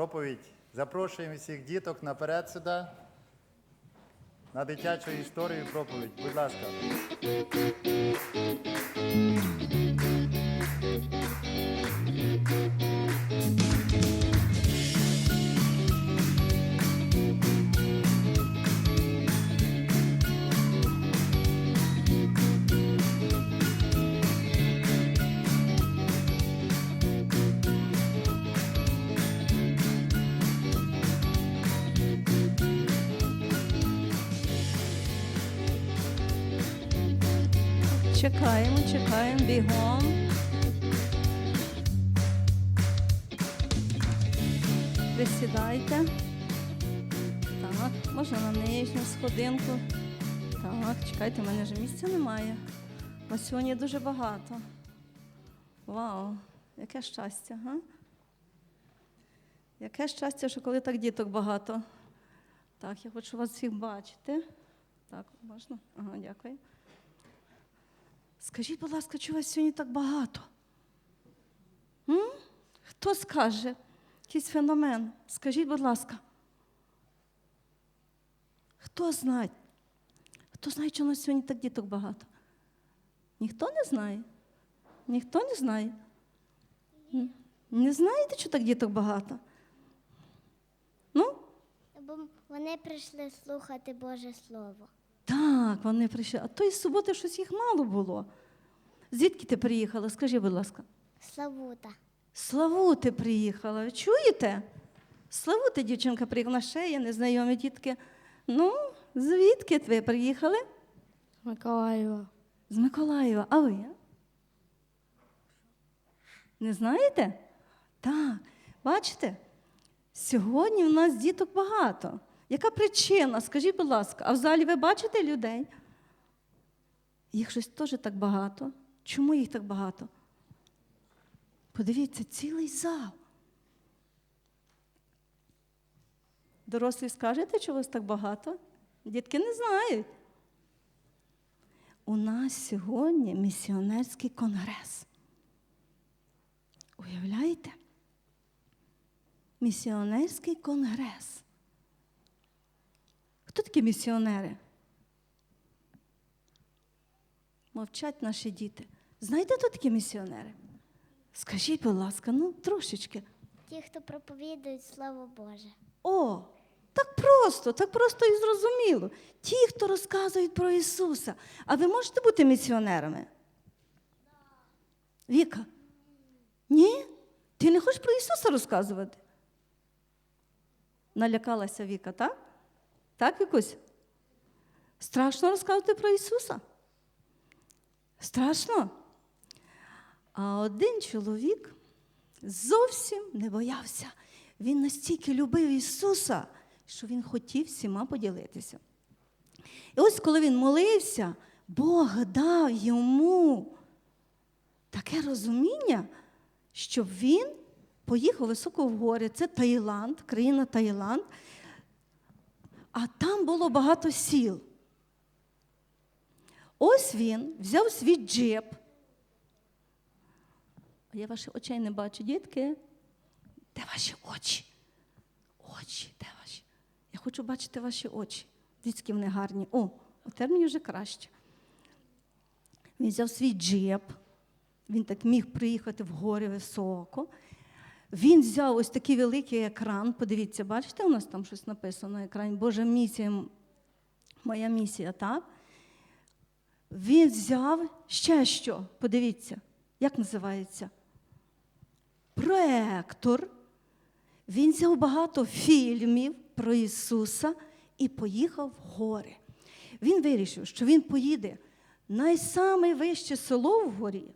проповідь. Запрошуємо всіх діток наперед сюди. На дитячу історію проповідь. Будь ласка. Чекаємо, чекаємо, бігом. Присідайте. Так, можна на нижню сходинку. Так, чекайте, в мене вже місця немає. Вас сьогодні дуже багато. Вау, яке щастя, га? Яке щастя, що коли так діток багато. Так, я хочу вас всіх бачити. Так, можна? Ага, дякую. Скажіть, будь ласка, чого вас сьогодні так багато? М? Хто скаже? Якийсь феномен. Скажіть, будь ласка. Хто знає? Хто знає, чого у нас сьогодні так діток багато? Ніхто не знає? Ніхто не знає? Не знаєте, що так діток багато? Ну, Бо вони прийшли слухати Боже Слово. Так, вони прийшли. А тої суботи щось їх мало було. Звідки ти приїхала? Скажи, будь ласка. Славута. Славути приїхала. Чуєте? Славути, дівчинка приїхала. Ще є незнайомі дітки. Ну, звідки ви приїхали? З Миколаєва. З Миколаєва. А ви? Не знаєте? Так. Бачите? Сьогодні в нас діток багато. Яка причина? Скажіть, будь ласка, а в залі ви бачите людей? Їх щось теж так багато. Чому їх так багато? Подивіться, цілий зал. Дорослі скажете, чого вас так багато? Дітки не знають. У нас сьогодні місіонерський конгрес. Уявляєте? Місіонерський конгрес. Хто такі місіонери? Мовчать наші діти. Знаєте, хто такі місіонери? Скажіть, будь ласка, ну трошечки. Ті, хто проповідують Слово Боже. О, так просто, так просто і зрозуміло. Ті, хто розказують про Ісуса. А ви можете бути місіонерами? Віка? Ні? Ти не хочеш про Ісуса розказувати? Налякалася Віка, так? Так, Вікусь? Страшно розказувати про Ісуса? Страшно? А один чоловік зовсім не боявся. Він настільки любив Ісуса, що він хотів всіма поділитися. І ось коли він молився, Бог дав йому таке розуміння, щоб він поїхав високо в гори. Це Таїланд, країна Таїланд. А там було багато сіл. Ось він взяв свій джип. Я ваших очей не бачу, дітки. Де ваші очі? Очі, де ваші? Я хочу бачити ваші очі. Дивіться, які вони гарні. О, тепер мені вже краще. Він взяв свій джип, він так міг приїхати в гори високо. Він взяв ось такий великий екран. Подивіться, бачите, у нас там щось написано на екрані. Божа місія, моя місія, так? Він взяв ще що? Подивіться, як називається? Проектор. Він взяв багато фільмів про Ісуса і поїхав в гори. Він вирішив, що він поїде в найсаме вище село в горі,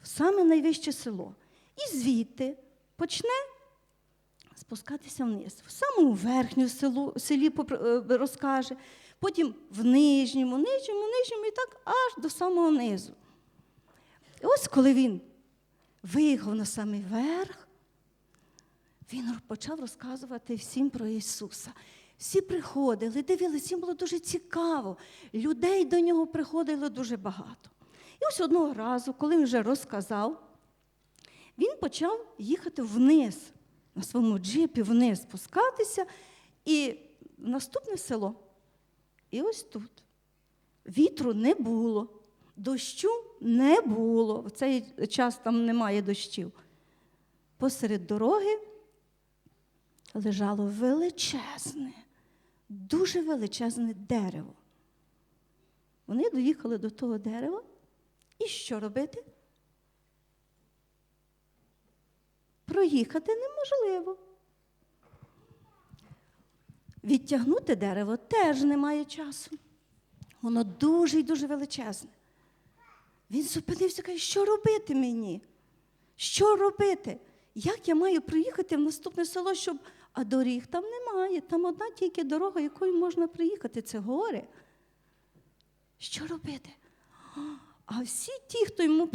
в саме найвище село. І звідти почне спускатися вниз. В самому верхню селу, селі е, розкаже, потім в нижньому, нижньому, нижньому і так аж до самого низу. І ось коли він виїхав на самий верх, він почав розказувати всім про Ісуса. Всі приходили, дивилися, їм було дуже цікаво. Людей до нього приходило дуже багато. І ось одного разу, коли він вже розказав, він почав їхати вниз на своєму джипі вниз спускатися і в наступне село. І ось тут. Вітру не було, дощу не було. В цей час там немає дощів. Посеред дороги лежало величезне, дуже величезне дерево. Вони доїхали до того дерева. І що робити? Проїхати неможливо. Відтягнути дерево теж немає часу. Воно дуже і дуже величезне. Він зупинився і каже, що робити мені? Що робити? Як я маю приїхати в наступне село, щоб. А доріг там немає. Там одна тільки дорога, якою можна приїхати, це гори. Що робити? А всі ті, хто йому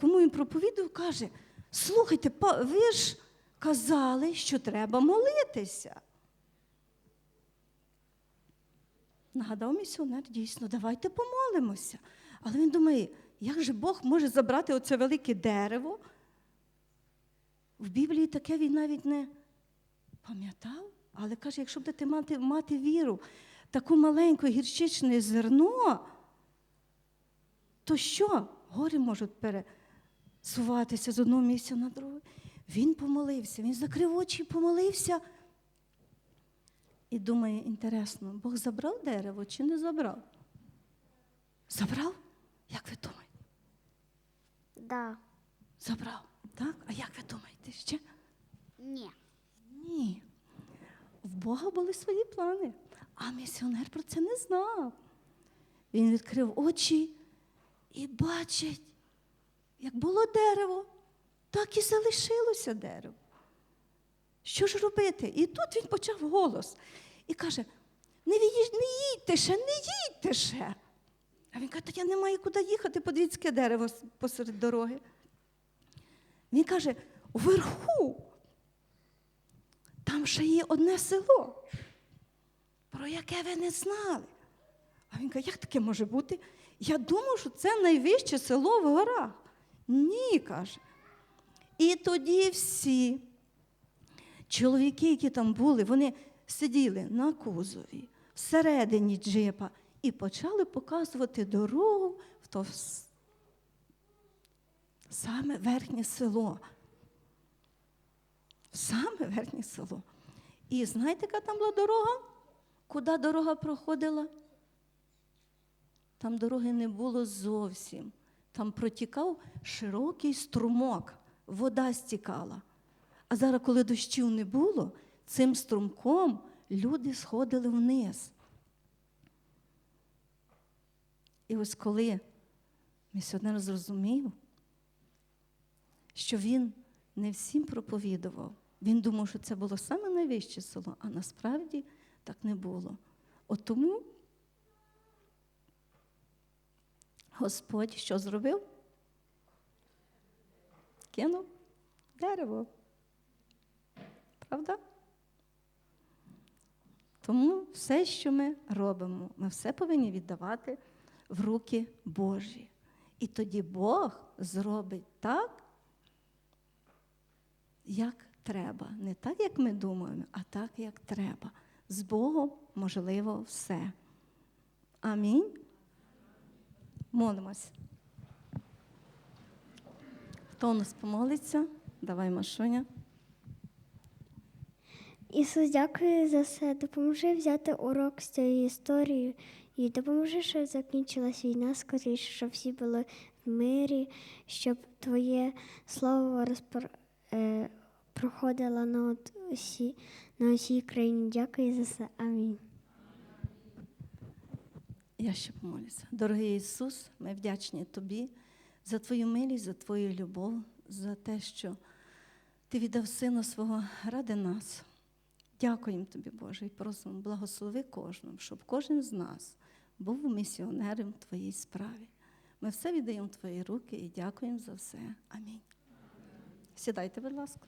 кому він проповідав, каже: слухайте, ви ж казали, що треба молитися. Нагадав місіонер, дійсно, давайте помолимося. Але він думає, як же Бог може забрати оце велике дерево? В Біблії таке він навіть не пам'ятав, але каже, якщо будете мати, мати віру, таку маленьку гірчичне зерно, то що? Гори можуть пересуватися з одного місця на друге. Він помолився, він закрив очі і помолився. І думає, інтересно, Бог забрав дерево чи не забрав? Забрав? Як ви думаєте? Да. Забрав. Так? А як ви думаєте ще? Ні. Ні. В Бога були свої плани, а місіонер про це не знав. Він відкрив очі і бачить, як було дерево, так і залишилося дерево. Що ж робити? І тут він почав голос і каже: не, їдьте ще, не їдьте ще. А він каже, я не маю куди їхати, подивіться, яке дерево посеред дороги. Він каже: вверху, там ще є одне село, про яке ви не знали. А він каже, як таке може бути? Я думав, що це найвище село в горах. Ні, каже. І тоді всі чоловіки, які там були, вони сиділи на кузові, всередині джипа і почали показувати дорогу в то саме верхнє село. Саме верхнє село. І знаєте, яка там була дорога? Куди дорога проходила? Там дороги не було зовсім. Там протікав широкий струмок, вода стікала. А зараз, коли дощів не було, цим струмком люди сходили вниз. І ось коли місіонер зрозумів, що він не всім проповідував, він думав, що це було саме найвище село, а насправді так не було. От тому Господь що зробив? Кинув дерево. Правда? Тому все, що ми робимо, ми все повинні віддавати в руки Божі. І тоді Бог зробить так, як треба. Не так, як ми думаємо, а так, як треба. З Богом можливо все. Амінь. Молимось. Хто у нас помолиться? Давай, Машуня. Ісус, дякую за все. Допоможи взяти урок з цієї історії і допоможи, щоб закінчилась війна скоріше, щоб всі були в мирі, щоб Твоє слово розпор... е, проходило на, усі... на усій країні. Дякую за все. Амінь. Я ще помолюся. Дорогий Ісус, ми вдячні Тобі за Твою милість, за Твою любов, за те, що Ти віддав Сина свого ради нас. Дякуємо Тобі, Боже, і просимо, благослови кожному, щоб кожен з нас був місіонером в Твоїй справі. Ми все віддаємо в Твої руки і дякуємо за все. Амінь. Сідайте, будь ласка.